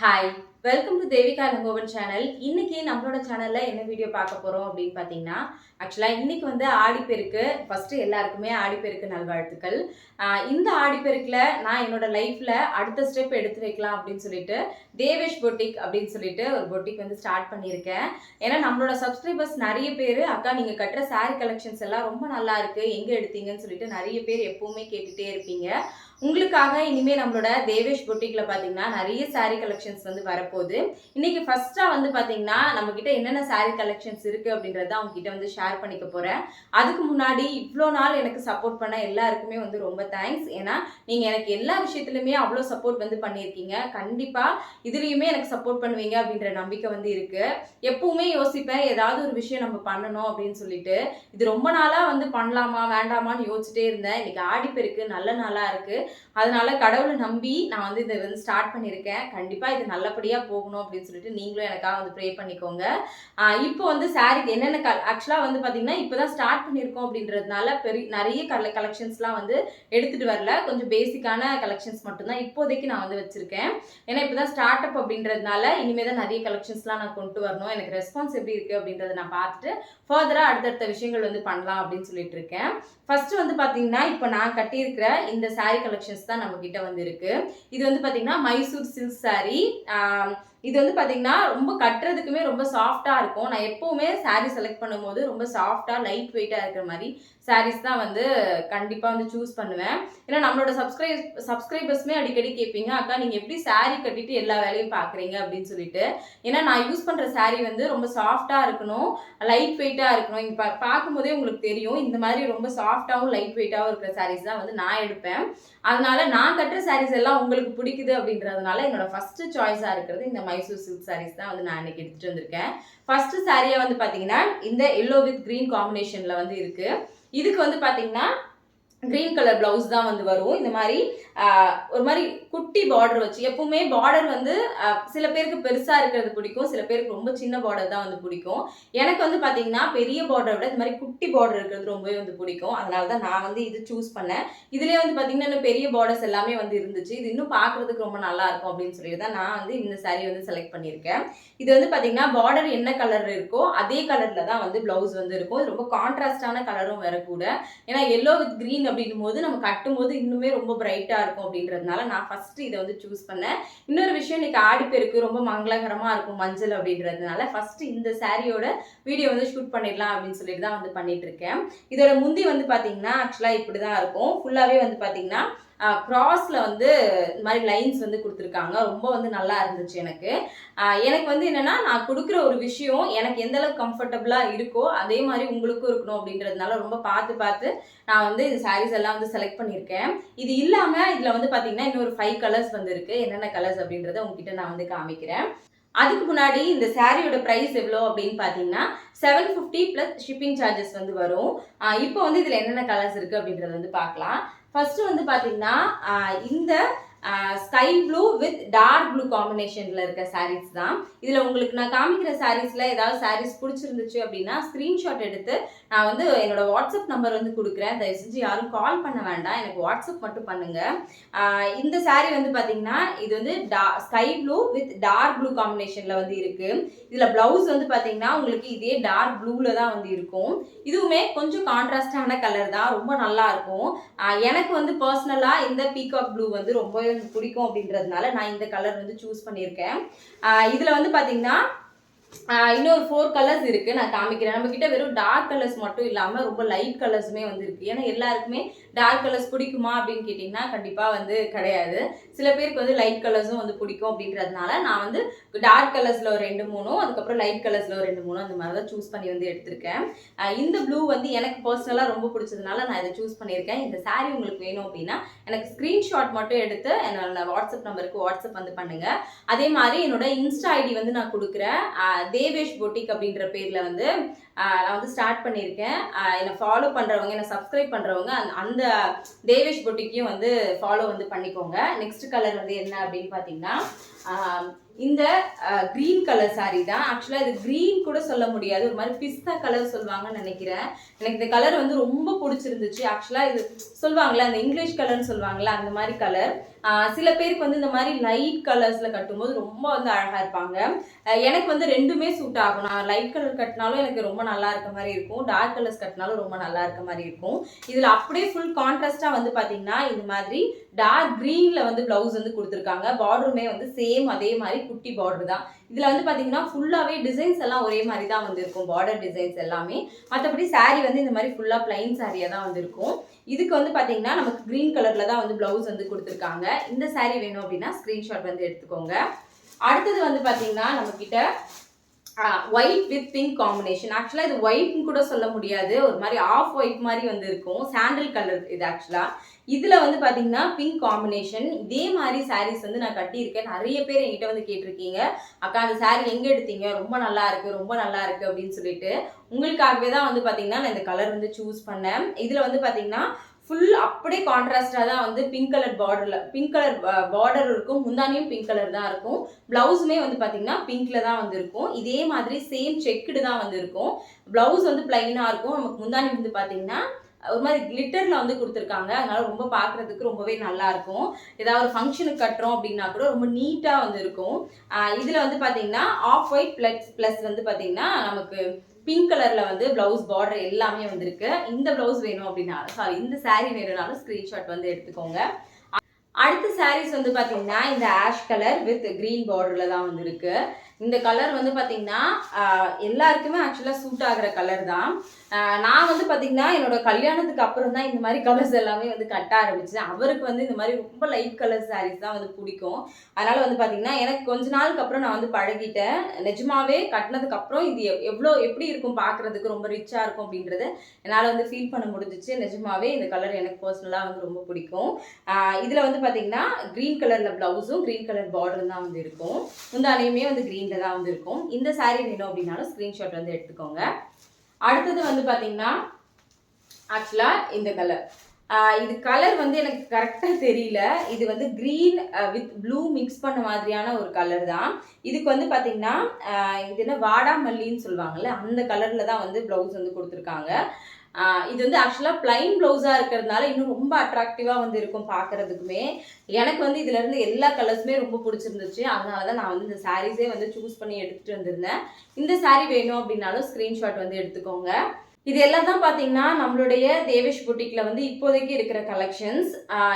Hi welcome to Devika Elangovan channel இன்னைக்கு நம்மளோட சேனல்ல என்ன வீடியோ பார்க்க போறோம் அப்படின்னு பார்த்தீங்கன்னா ஆக்சுவலா இன்னைக்கு வந்து ஆடிப்பெருக்கு ஃபர்ஸ்ட் எல்லாருக்குமே ஆடிப்பெருக்கு நல்வாழ்த்துக்கள். இந்த ஆடிப்பெருக்குல நான் என்னோட லைஃப்ல அடுத்த ஸ்டெப் எடுத்து வைக்கலாம் அப்படின்னு சொல்லிட்டு தேவேஷ் பொட்டிக் அப்படின்னு சொல்லிட்டு ஒரு பொட்டிக் வந்து ஸ்டார்ட் பண்ணியிருக்கேன். ஏன்னா நம்மளோட சப்ஸ்கிரைபர்ஸ் நிறைய பேர் அக்கா நீங்க கட்டுற சாரி கலெக்ஷன்ஸ் எல்லாம் ரொம்ப நல்லா இருக்கு எங்க எடுத்தீங்கன்னு சொல்லிட்டு நிறைய பேர் எப்பவுமே கேட்டுட்டே இருப்பீங்க. உங்களுக்காக இனிமேல் நம்மளோட தேவேஷ் பொட்டிக்கில் பார்த்தீங்கன்னா நிறைய சாரீ கலெக்ஷன்ஸ் வந்து வரப்போகுது. இன்னைக்கு ஃபர்ஸ்ட்டாக வந்து பார்த்தீங்கன்னா நம்ம கிட்ட என்னென்ன சாரீ கலெக்ஷன்ஸ் இருக்குது அப்படின்றத அவங்ககிட்ட வந்து ஷேர் பண்ணிக்க போகிறேன் அதுக்கு முன்னாடி இவ்வளோ நாள் எனக்கு சப்போர்ட் பண்ண எல்லாருக்குமே வந்து ரொம்ப தேங்க்ஸ் ஏன்னா நீங்கள் எனக்கு எல்லா விஷயத்துலையுமே அவ்வளோ சப்போர்ட் வந்து பண்ணியிருக்கீங்க. கண்டிப்பாக இதுலேயுமே எனக்கு சப்போர்ட் பண்ணுவீங்க அப்படின்ற நம்பிக்கை வந்து இருக்கு. எப்பவுமே யோசிப்பேன் ஏதாவது ஒரு விஷயம் நம்ம பண்ணணும் அப்படின்னு சொல்லிட்டு. இது ரொம்ப நாளாக வந்து பண்ணலாமா வேண்டாமான்னு யோசிச்சுட்டே இருந்தேன். இன்னைக்கு ஆடிப்பெருக்கு நல்ல நாளாக இருக்குது அதனால கடவுளை நம்பி நான் வந்து இதை வந்து ஸ்டார்ட் பண்ணியிருக்கேன். கண்டிப்பாக இது நல்லபடியாக போகணும் அப்படின்னு சொல்லிட்டு நீங்களும் எனக்காக வந்து ப்ரே பண்ணிக்கோங்க. இப்போ வந்து சாரிக்கு என்னென்ன கல் ஆக்சுவலாக வந்து பார்த்திங்கன்னா இப்போ தான் ஸ்டார்ட் பண்ணியிருக்கோம் அப்படின்றதுனால பெரிய நிறைய கல கலெக்ஷன்ஸ்லாம் வந்து எடுத்துகிட்டு வரல. கொஞ்சம் பேசிக்கான கலெக்ஷன்ஸ் மட்டும்தான் இப்போதைக்கு நான் வந்து வச்சுருக்கேன். ஏன்னா இப்போதான் ஸ்டார்ட் அப் அப்படின்றதுனால இனிமேல் தான் நிறைய கலெக்ஷன்ஸ்லாம் நான் கொண்டு வரணும். எனக்கு ரெஸ்பான்ஸ் எப்படி இருக்குது அப்படின்றத நான் பார்த்துட்டு ஃபர்தராக அடுத்தடுத்த விஷயங்கள் வந்து பண்ணலாம் அப்படின்னு சொல்லிட்டு இருக்கேன். ஃபஸ்ட்டு வந்து பார்த்தீங்கன்னா இப்போ நான் கட்டியிருக்கிற இந்த சாரீ கலெக்ஷன்ஸ் தான் நம்மக்கிட்ட வந்து இருக்குது இது வந்து பார்த்தீங்கன்னா மைசூர் சில்க் சாரீ இது வந்து பார்த்தீங்கன்னா ரொம்ப கட்டுறதுக்குமே ரொம்ப சாஃப்டாக இருக்கும். நான் எப்போவுமே சாரீ செலக்ட் பண்ணும்போது ரொம்ப சாஃப்டாக லைட் வெயிட்டாக இருக்கிற மாதிரி சாரீஸ் தான் வந்து கண்டிப்பாக வந்து சூஸ் பண்ணுவேன். ஏன்னா நம்மளோட சப்ஸ்கிரைப் சப்ஸ்கிரைபர்ஸ்மே அடிக்கடி கேட்பீங்க அக்கா நீங்கள் எப்படி சாரீ கட்டிட்டு எல்லா வேலையும் பார்க்குறீங்க அப்படின்னு சொல்லிட்டு. ஏன்னா நான் யூஸ் பண்ணுற சாரீ வந்து ரொம்ப சாஃப்டாக இருக்கணும் லைட் வெயிட்டாக இருக்கணும். இங்கே பா- பார்க்கும்போதே உங்களுக்கு தெரியும் இந்த மாதிரி ரொம்ப சாஃப்டாகவும் லைட் வெயிட்டாகவும் இருக்கிற சாரீஸ் தான் வந்து நான் எடுப்பேன். அதனால நான் கட்டுற சாரீஸ் எல்லாம் உங்களுக்கு பிடிக்குது அப்படின்றதுனால என்னோட ஃபஸ்ட்டு சாய்ஸாக இருக்கிறது இந்த மாதிரி மைசூர் சில்க் சாரீஸ் தான் வந்து நான் இன்னைக்கு எடுத்துட்டு வந்திருக்கேன். ஃபர்ஸ்ட் சாரியா வந்து பாத்தீங்கன்னா இந்த எல்லோ வித் கிரீன் காம்பினேஷன்ல வந்து இருக்கு. இதுக்கு வந்து பாத்தீங்கன்னா கிரீன் கலர் பிளவுஸ் தான் வந்து வரும். இந்த மாதிரி ஒரு மாதிரி குட்டி பார்டர் வச்சு. எப்பவுமே பார்டர் வந்து சில பேருக்கு பெருசாக இருக்கிறது பிடிக்கும். சில பேருக்கு ரொம்ப சின்ன பார்டர் தான் வந்து பிடிக்கும். எனக்கு வந்து பார்த்தீங்கன்னா பெரிய பார்டரை விட இந்த மாதிரி குட்டி பார்டர் இருக்கிறது ரொம்பவே வந்து பிடிக்கும். அதனால தான் நான் வந்து இது சூஸ் பண்ணேன். இதுலேயே வந்து பார்த்தீங்கன்னா இன்னும் பெரிய பார்டர்ஸ் எல்லாமே வந்து இருந்துச்சு. இது இன்னும் பார்க்குறதுக்கு ரொம்ப நல்லா இருக்கும் அப்படின்னு சொல்லி தான் நான் வந்து இந்த சாரீ வந்து செலக்ட் பண்ணியிருக்கேன். இது வந்து பார்த்தீங்கன்னா பார்டர் என்ன கலர் இருக்கோ அதே கலரில் தான் வந்து ப்ளவுஸ் வந்து இருக்கும். இது ரொம்ப கான்ட்ராஸ்டான கலரும் வேற கூட. ஏன்னா எல்லோ வித் க்ரீன் அப்படின்னும் போது நம்ம கட்டும் போது இன்னுமே ரொம்ப பிரைட்டாக இருக்கும் அப்படின்றதுனால நான் ஃபஸ்ட் ஃபர்ஸ்ட் இதை வந்து சூஸ் பண்ணேன். இன்னொரு விஷயம் இன்னைக்கு ஆடிப்பெருக்கு ரொம்ப மங்களகரமா இருக்கும் மஞ்சள் அப்படின்றதுனால ஃபர்ஸ்ட் இந்த சாரியோட வீடியோ வந்து ஷூட் பண்ணிடலாம் அப்படின்னு சொல்லிட்டு தான் வந்து பண்ணிட்டு இருக்கேன். இதோட முந்தி வந்து பாத்தீங்கன்னா ஆக்சுவலா இப்படி தான் இருக்கும். ஃபுல்லாவே வந்து பாத்தீங்கன்னா க்ராஸில் வந்து இந்த மாதிரி லைன்ஸ் வந்து கொடுத்துருக்காங்க. ரொம்ப வந்து நல்லா இருந்துச்சு எனக்கு. எனக்கு வந்து என்னென்னா நான் கொடுக்குற ஒரு விஷயம் எனக்கு எந்த அளவுக்கு இருக்கோ அதே மாதிரி உங்களுக்கும் இருக்கணும் அப்படின்றதுனால ரொம்ப பார்த்து பார்த்து நான் வந்து இந்த சாரீஸ் எல்லாம் வந்து செலக்ட் பண்ணியிருக்கேன். இது இல்லாமல் இதில் வந்து பார்த்தீங்கன்னா இன்னொரு ஃபைவ் கலர்ஸ் வந்து என்னென்ன கலர்ஸ் அப்படின்றத உங்ககிட்ட நான் வந்து காமிக்கிறேன். அதுக்கு முன்னாடி இந்த சாரியோட ப்ரைஸ் எவ்வளோ அப்படின்னு பார்த்தீங்கன்னா seven fifty plus shipping charges வந்து வரும். இப்போ வந்து இதில் என்னென்ன கலர்ஸ் இருக்குது அப்படின்றத வந்து பார்க்கலாம். ஃபஸ்ட்டு வந்து பார்த்தீங்கன்னா இந்த sky blue with dark blue காம்பினேஷனில் இருக்க சாரீஸ் தான். இதில் உங்களுக்கு நான் காமிக்கிற சாரீஸில் ஏதாவது சாரீஸ் பிடிச்சிருந்துச்சு அப்படின்னா ஸ்க்ரீன்ஷாட் எடுத்து நான் வந்து என்னோட வாட்ஸ்அப் நம்பர் வந்து கொடுக்குறேன். தயவு செஞ்சு யாரும் கால் பண்ண வேண்டாம். எனக்கு வாட்ஸ்அப் மட்டும் பண்ணுங்கள் இந்த சாரீ வந்து பார்த்தீங்கன்னா இது வந்து sky blue with dark blue காம்பினேஷனில் வந்து இருக்குது இதில் ப்ளவுஸ் வந்து பார்த்தீங்கன்னா உங்களுக்கு இதே டார்க் ப்ளூவில் தான் வந்து இருக்கும். இதுவுமே கொஞ்சம் கான்ட்ராஸ்டான கலர் தான். ரொம்ப நல்லா இருக்கும். எனக்கு வந்து பர்சனலாக இந்த பீகாக் ப்ளூ வந்து ரொம்ப ரொம்பவே வந்து பிடிக்கும் அப்படின்றதுனால நான் இந்த கலர் வந்து சூஸ் பண்ணியிருக்கேன். இதில் வந்து பார்த்தீங்கன்னா இன்னொரு ஃபோர் கலர்ஸ் இருக்குது நான் காமிக்கிறேன். நம்மக்கிட்ட வெறும் டார்க் கலர்ஸ் மட்டும் இல்லாமல் ரொம்ப லைட் கலர்ஸுமே வந்து இருக்குது ஏன்னா எல்லாருக்குமே டார்க் கலர்ஸ் பிடிக்குமா அப்படின்னு கேட்டிங்கன்னா கண்டிப்பாக வந்து கிடையாது. சில பேருக்கு வந்து லைட் கலர்ஸும் வந்து பிடிக்கும் அப்படின்றதுனால நான் வந்து டார்க் கலர்ஸில் ஒரு ரெண்டு மூணும் அதுக்கப்புறம் லைட் கலர்ஸில் ஒரு ரெண்டு மூணும் அந்த மாதிரி தான் சூஸ் பண்ணி வந்து எடுத்திருக்கேன். இந்த ப்ளூ வந்து எனக்கு பர்சனலாக ரொம்ப பிடிச்சதுனால நான் இதை சூஸ் பண்ணியிருக்கேன். இந்த சாரீ உங்களுக்கு வேணும் அப்படின்னா எனக்கு ஸ்க்ரீன்ஷாட் மட்டும் எடுத்து என்னோட வாட்ஸ்அப் நம்பருக்கு வாட்ஸ்அப் வந்து பண்ணுங்கள் அதே மாதிரி என்னோட இன்ஸ்டா ஐடி வந்து நான் கொடுக்குறேன். தேவேஷ் பொட்டிக் அப்படின்ற பேரில் வந்து நான் வந்து ஸ்டார்ட் பண்ணியிருக்கேன். என்னை ஃபாலோ பண்ணுறவங்க என்னை சப்ஸ்கிரைப் பண்ணுறவங்க அந்த- அந்த தேவேஷ் பொட்டிக்கையும் வந்து ஃபாலோ வந்து பண்ணிக்கோங்க. நெக்ஸ்ட் கலர் வந்து என்ன அப்படின்னு பார்த்தீங்கன்னா இந்த க்ரீன் கலர் சாரீ தான். ஆக்சுவலாக இது க்ரீன் கூட சொல்ல முடியாது. ஒரு மாதிரி பிஸ்தா கலர் சொல்லுவாங்கன்னு நினைக்கிறேன். எனக்கு இந்த கலர் வந்து ரொம்ப பிடிச்சிருந்துச்சு. ஆக்சுவலாக இது சொல்லுவாங்கல்ல அந்த இங்கிலீஷ் கலர்னு சொல்லுவாங்களே அந்த மாதிரி கலர் சில பேருக்கு வந்து இந்த மாதிரி லைட் கலர்ஸில் கட்டும்போது ரொம்ப வந்து அழகாக இருப்பாங்க. எனக்கு வந்து ரெண்டுமே சூட் ஆகும். நான் லைட் கலர் கட்டினாலும் எனக்கு ரொம்ப நல்லா இருக்க மாதிரி இருக்கும். டார்க் கலர்ஸ் கட்டினாலும் ரொம்ப நல்லா இருக்க மாதிரி இருக்கும். இதில் அப்படியே ஃபுல் கான்ட்ராஸ்டாக வந்து பார்த்தீங்கன்னா இந்த மாதிரி டார்க் க்ரீனில் வந்து ப்ளவுஸ் வந்து கொடுத்துருக்காங்க. பார்டருமே வந்து சேம் அதே மாதிரி குட்டி பார்டர் தான். இதில் வந்து பார்த்தீங்கன்னா ஃபுல்லாகவே டிசைன்ஸ் எல்லாம் ஒரே மாதிரி தான் வந்து இருக்கும் பார்டர் டிசைன்ஸ் எல்லாமே. மற்றபடி சாரீ வந்து இந்த மாதிரி ஃபுல்லாக பிளைன் சாரியாக தான் வந்து இருக்கும் இதுக்கு வந்து பார்த்தீங்கன்னா நமக்கு க்ரீன் கலரில் தான் வந்து ப்ளவுஸ் வந்து கொடுத்துருக்காங்க. இந்த சாரீ வேணும் அப்படின்னா ஸ்க்ரீன்ஷாட் வந்து எடுத்துக்கோங்க. அடுத்தது வந்து பார்த்தீங்கன்னா நம்மக்கிட்ட ஒயிட் வித் பிங்க் காம்பினேஷன் ஆக்சுவலாக இது ஒயிட்னு கூட சொல்ல முடியாது. ஒரு மாதிரி ஆஃப் ஒயிட் மாதிரி வந்து இருக்கும். சாண்டில் கலர் இது ஆக்சுவலாக இதில் வந்து பார்த்தீங்கன்னா பிங்க் காம்பினேஷன் இதே மாதிரி சாரீஸ் வந்து நான் கட்டியிருக்கேன். நிறைய பேர் என்கிட்ட வந்து கேட்டிருக்கீங்க. அக்கா அந்த சாரீ எங்கே எடுத்தீங்க? ரொம்ப நல்லா இருக்குது ரொம்ப நல்லா இருக்குது அப்படின்னு சொல்லிட்டு. உங்களுக்காகவே தான் வந்து பார்த்தீங்கன்னா நான் இந்த கலர் வந்து சூஸ் பண்ணேன். இதில் வந்து பார்த்தீங்கன்னா ஃபுல் அப்படியே கான்ட்ராஸ்டாக தான் வந்து பிங்க் கலர் பார்டரில் பிங்க் கலர் பார்டர் இருக்கும். முந்தானியும் பிங்க் கலர் தான் இருக்கும். ப்ளவுஸுமே வந்து பார்த்தீங்கன்னா பிங்க்ல தான் வந்து இருக்கும். இதே மாதிரி சேம் செக்குடு தான் வந்து இருக்கும். ப்ளவுஸ் வந்து பிளைனாக இருக்கும். நமக்கு முந்தானி வந்து பார்த்தீங்கன்னா ஒரு மாதிரி கிளிட்டரில் வந்து கொடுத்துருக்காங்க. அதனால ரொம்ப பார்க்குறதுக்கு ரொம்பவே நல்லா இருக்கும். ஏதாவது ஒரு ஃபங்க்ஷனுக்கு கட்டுறோம் அப்படின்னா கூட ரொம்ப நீட்டாக வந்து இருக்கும். இதில் வந்து பார்த்தீங்கன்னா ஆஃப் ஒயிட் ப்ளஸ் ப்ளஸ் வந்து பார்த்தீங்கன்னா நமக்கு பிங்க் கலரில் வந்து ப்ளவுஸ் பார்டர் எல்லாமே வந்திருக்கு. இந்த ப்ளவுஸ் வேணும் அப்படின்னா சாரி இந்த சாரீ வேணும்னாலும் ஸ்க்ரீன்ஷாட் வந்து எடுத்துக்கோங்க. அடுத்த சாரீஸ் வந்து பார்த்தீங்கன்னா இந்த ஆஷ் கலர் வித் க்ரீன் பார்டரில் தான் வந்துருக்கு. இந்த கலர் வந்து பார்த்தீங்கன்னா எல்லாருக்குமே ஆக்சுவலாக சூட் ஆகிற கலர் தான். நான் வந்து பார்த்தீங்கன்னா என்னோட கல்யாணத்துக்கு அப்புறம் தான் இந்த மாதிரி கலர்ஸ் எல்லாமே வந்து கட்ட ஆரம்பிச்சேன். அவருக்கு வந்து இந்த மாதிரி ரொம்ப லைட் கலர் சாரீஸ் தான் வந்து பிடிக்கும். அதனால் வந்து பார்த்தீங்கன்னா எனக்கு கொஞ்ச நாளுக்கு அப்புறம் நான் வந்து பழகிட்டேன். நிஜமாவே கட்டினதுக்கப்புறம் இது எவ்வளோ எப்படி இருக்கும் பார்க்குறதுக்கு ரொம்ப ரிச்சாக இருக்கும் அப்படின்றத என்னால் வந்து ஃபீல் பண்ண முடிஞ்சிச்சு. நிஜமாவே இந்த கலர் எனக்கு பர்சனலாக வந்து ரொம்ப பிடிக்கும். இதில் வந்து பார்த்தீங்கன்னா க்ரீன் கலரில் ப்ளவுஸும் க்ரீன் கலர் பார்டரும் தான் வந்து இருக்கும். முந்தானையுமே வந்து க்ரீன் தான் வந்து இருக்கும். இந்த saree வேணும் அப்படின்னாலும் ஸ்க்ரீன்ஷாட் வந்து எடுத்துக்கோங்க. அடுத்தது வந்து பார்த்தீங்கன்னா ஆக்சுவலாக இந்த கலர் இது கலர் வந்து எனக்கு கரெக்டாக தெரியல. இது வந்து க்ரீன் வித் ப்ளூ மிக்ஸ் பண்ண மாதிரியான ஒரு கலர் தான். இதுக்கு வந்து பார்த்தீங்கன்னா இது என்ன வாடாமல்லின்னு சொல்லுவாங்கல்ல அந்த கலரில் தான் வந்து ப்ளவுஸ் வந்து கொடுத்துருக்காங்க. இது வந்து ஆக்சுவலாக பிளைன் ப்ளவுஸாக இருக்கிறதுனால இன்னும் ரொம்ப அட்ராக்டிவாக வந்து இருக்கும் பார்க்கறதுக்குமே. எனக்கு வந்து இதுலேருந்து எல்லா கலர்ஸுமே ரொம்ப பிடிச்சிருந்துச்சு. அதனால தான் நான் வந்து இந்த சாரீஸே வந்து சூஸ் பண்ணி எடுத்துகிட்டு வந்திருந்தேன். இந்த சாரீ வேணும் அப்படின்னாலும் ஸ்க்ரீன்ஷாட் வந்து எடுத்துக்கோங்க. இது எல்லாம் தான் பார்த்தீங்கன்னா நம்மளுடைய தேவேஷ் புட்டிக்கில் வந்து இப்போதைக்கு இருக்கிற கலெக்ஷன்ஸ்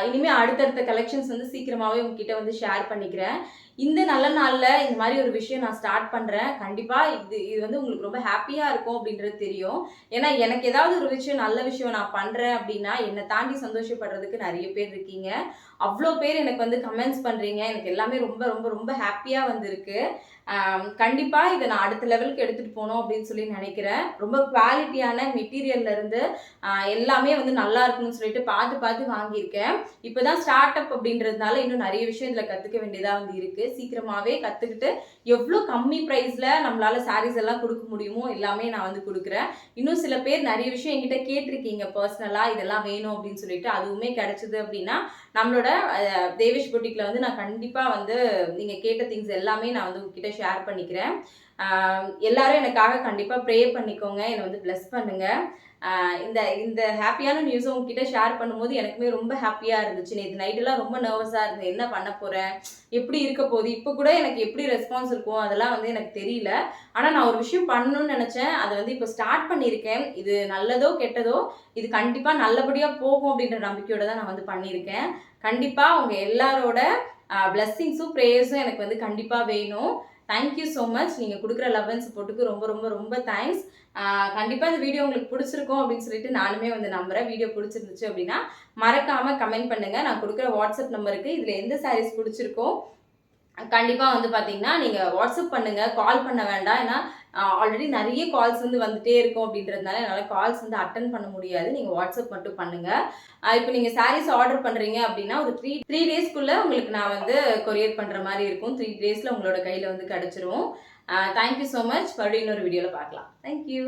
இனிமேல் அடுத்தடுத்த கலெக்ஷன்ஸ் வந்து சீக்கிரமாகவே உங்ககிட்ட வந்து ஷேர் பண்ணிக்கிறேன். இந்த நல்ல நாளில் இந்த மாதிரி ஒரு விஷயம் நான் ஸ்டார்ட் பண்ணுறேன் கண்டிப்பாக இது இது வந்து உங்களுக்கு ரொம்ப ஹாப்பியாக இருக்கும் அப்படின்றது தெரியும். ஏன்னா எனக்கு ஏதாவது ஒரு விஷயம் நல்ல விஷயம் நான் பண்ணுறேன் அப்படின்னா என்னை தாண்டி சந்தோஷப்படுறதுக்கு நிறைய பேர் இருக்கீங்க. அவ்வளோ பேர் எனக்கு வந்து கமெண்ட்ஸ் பண்ணுறீங்க எனக்கு எல்லாமே ரொம்ப ரொம்ப ரொம்ப ஹாப்பியாக வந்திருக்கு. கண்டிப்பாக இதை நான் அடுத்த லெவலுக்கு எடுத்துகிட்டு போகணும் அப்படின்னு சொல்லி நினைக்கிறேன். ரொம்ப குவாலிட்டியான மெட்டீரியல்ல இருந்து எல்லாமே வந்து நல்லா இருக்குன்னு சொல்லிட்டு பார்த்து பார்த்து வாங்கியிருக்கேன். இப்போ தான் ஸ்டார்ட் அப் அப்படின்றதுனால இன்னும் நிறைய விஷயம் இதில் கற்றுக்க வேண்டியதாக வந்து இருக்குது சீக்கிரமாகவே கற்றுக்கிட்டு எவ்வளோ கம்மி ப்ரைஸில் நம்மளால் சாரீஸ் எல்லாம் கொடுக்க முடியுமோ எல்லாமே நான் வந்து கொடுக்குறேன். இன்னும் சில பேர் நிறைய விஷயம் என்கிட்ட கேட்டிருக்கீங்க பர்சனலாக இதெல்லாம் வேணும் அப்படின்னு சொல்லிட்டு. அதுவுமே கிடைச்சது அப்படின்னா நம்மளோட தேவேஷ் பொட்டிக்கில் வந்து நான் கண்டிப்பாக வந்து நீங்கள் கேட்ட திங்ஸ் எல்லாமே நான் வந்து உங்ககிட்ட ஷேர் பண்ணிக்கிறேன். எல்லாரும் எனக்காக கண்டிப்பாக ப்ரே பண்ணிக்கோங்க. என்னை வந்து ப்ளஸ் பண்ணுங்க. இந்த இந்த ஹாப்பியான நியூஸை உங்ககிட்ட ஷேர் பண்ணும்போது எனக்குமே ரொம்ப ஹாப்பியாக இருந்துச்சு. நேற்று நைட்டெல்லாம் ரொம்ப நர்வஸாக இருந்தேன். என்ன பண்ண போகிறேன் எப்படி இருக்க போகுது? இப்போ கூட எனக்கு எப்படி ரெஸ்பான்ஸ் இருக்கும் அதெல்லாம் வந்து எனக்கு தெரியல. ஆனால் நான் ஒரு விஷயம் பண்ணணும்னு நினச்சேன். அதை வந்து இப்போ ஸ்டார்ட் பண்ணியிருக்கேன். இது நல்லதோ கெட்டதோ இது கண்டிப்பாக நல்லபடியாக போகும் அப்படின்ற நம்பிக்கையோட தான் நான் வந்து பண்ணியிருக்கேன். கண்டிப்பாக அவங்க எல்லாரோட பிளஸ்ஸிங்ஸும் ப்ரேயர்ஸும் எனக்கு வந்து கண்டிப்பாக வேணும். தேங்க்யூ ஸோ மச் நீங்கள் கொடுக்குற லவ் அண்ட் சப்போர்ட்டுக்கு ரொம்ப ரொம்ப ரொம்ப தேங்க்ஸ் கண்டிப்பாக இந்த வீடியோ உங்களுக்கு பிடிச்சிருக்கும் அப்படின்னு சொல்லிட்டு நானுமே வந்து நம்புகிறேன் வீடியோ பிடிச்சிருந்துச்சு அப்படின்னா மறக்காமல் கமெண்ட் பண்ணுங்கள் நான் கொடுக்குற வாட்ஸ்அப் நம்பருக்கு இதில் எந்த சாரீஸ் பிடிச்சிருக்கோ கண்டிப்பாக வந்து பார்த்தீங்கன்னா நீங்கள் வாட்ஸ்அப் பண்ணுங்கள் கால் பண்ண வேண்டாம். ஏன்னா ஆல்ரெடி நிறைய கால்ஸ் வந்து வந்துட்டே இருக்கும் அப்படின்றதுனால என்னால் கால்ஸ் வந்து அட்டன் பண்ண முடியாது. நீங்கள் வாட்ஸ்அப் மட்டும் பண்ணுங்கள் இப்போ நீங்கள் சாரீஸ் ஆர்டர் பண்ணுறீங்க அப்படின்னா ஒரு த்ரீ த்ரீ டேஸ்க்குள்ளே உங்களுக்கு நான் வந்து கொரியர் பண்ணுற மாதிரி இருக்கும். த்ரீ டேஸில் உங்களோட கையில் வந்து கிடச்சிரும். தேங்க்யூ ஸோ மச் மறுபடியும் இன்னொரு வீடியோவில் பார்க்கலாம். தேங்க்யூ